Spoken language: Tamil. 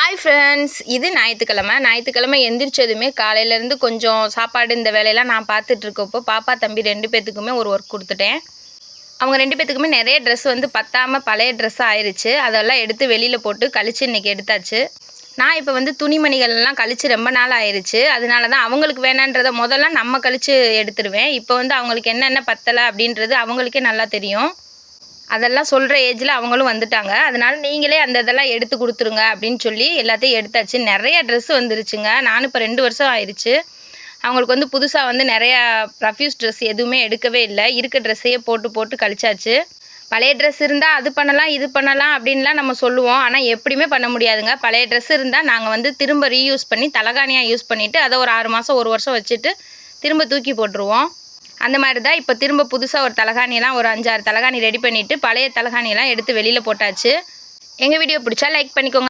ஹாய் ஃப்ரெண்ட்ஸ் இது ஞாயிற்றுக்கிழமை. ஞாயிற்றுக்கிழமை எந்திரிச்சதுமே காலையிலேருந்து கொஞ்சம் சாப்பாடு இந்த வேலையெல்லாம் நான் பார்த்துட்ருக்கப்போ பாப்பா தம்பி ரெண்டு பேத்துக்குமே ஒரு ஒர்க் கொடுத்துட்டேன். அவங்க ரெண்டு பேத்துக்குமே நிறைய ட்ரெஸ் வந்து பத்தாமல் பழைய ட்ரெஸ் ஆயிடுச்சு அதெல்லாம் எடுத்து வெளியில் போட்டு கழிச்சு இன்றைக்கி எடுத்தாச்சு. நான் இப்போ வந்து துணிமணிகள் எல்லாம் கழிச்சு ரொம்ப நாள் ஆயிருச்சு. அதனால தான் அவங்களுக்கு வேணான்றதை முதல்ல நம்ம கழிச்சு எடுத்துடுவேன். இப்போ வந்து அவங்களுக்கு என்னென்ன பத்தலை அப்படின்றது அவங்களுக்கே நல்லா தெரியும். அதெல்லாம் சொல்கிற ஏஜில் அவங்களும் வந்துட்டாங்க. அதனால் நீங்களே அந்த இதெல்லாம் எடுத்து கொடுத்துருங்க அப்படின்னு சொல்லி எல்லாத்தையும் எடுத்தாச்சு. நிறைய ட்ரெஸ் வந்துருச்சுங்க. நானும் இப்போ ரெண்டு வருஷம் ஆயிடுச்சு அவங்களுக்கு வந்து புதுசாக வந்து நிறையா ரஃப்யூஸ் ட்ரெஸ் எதுவுமே எடுக்கவே இல்லை. இருக்க ட்ரெஸ்ஸையே போட்டு போட்டு கழிச்சாச்சு. பழைய ட்ரெஸ் இருந்தால் அது பண்ணலாம் இது பண்ணலாம் அப்படின்லாம் நம்ம சொல்லுவோம். ஆனால் எப்படியுமே பண்ண முடியாதுங்க. பழைய ட்ரெஸ் இருந்தால் நாங்கள் வந்து திரும்ப ரீயூஸ் பண்ணி தலகாணியாக யூஸ் பண்ணிவிட்டு அதை ஒரு ஆறு மாதம் ஒரு வருஷம் வச்சுட்டு திரும்ப தூக்கி போட்டுருவோம். அந்த மாதிரி தான் இப்போ திரும்ப புதுசாக ஒரு தலகாணியெல்லாம் ஒரு அஞ்சாறு தலகாணி ரெடி பண்ணிவிட்டு பழைய தலகாணியெல்லாம் எடுத்து வெளியில் போட்டாச்சு. எங்கள் வீடியோ பிடிச்சா லைக் பண்ணிக்கோங்க.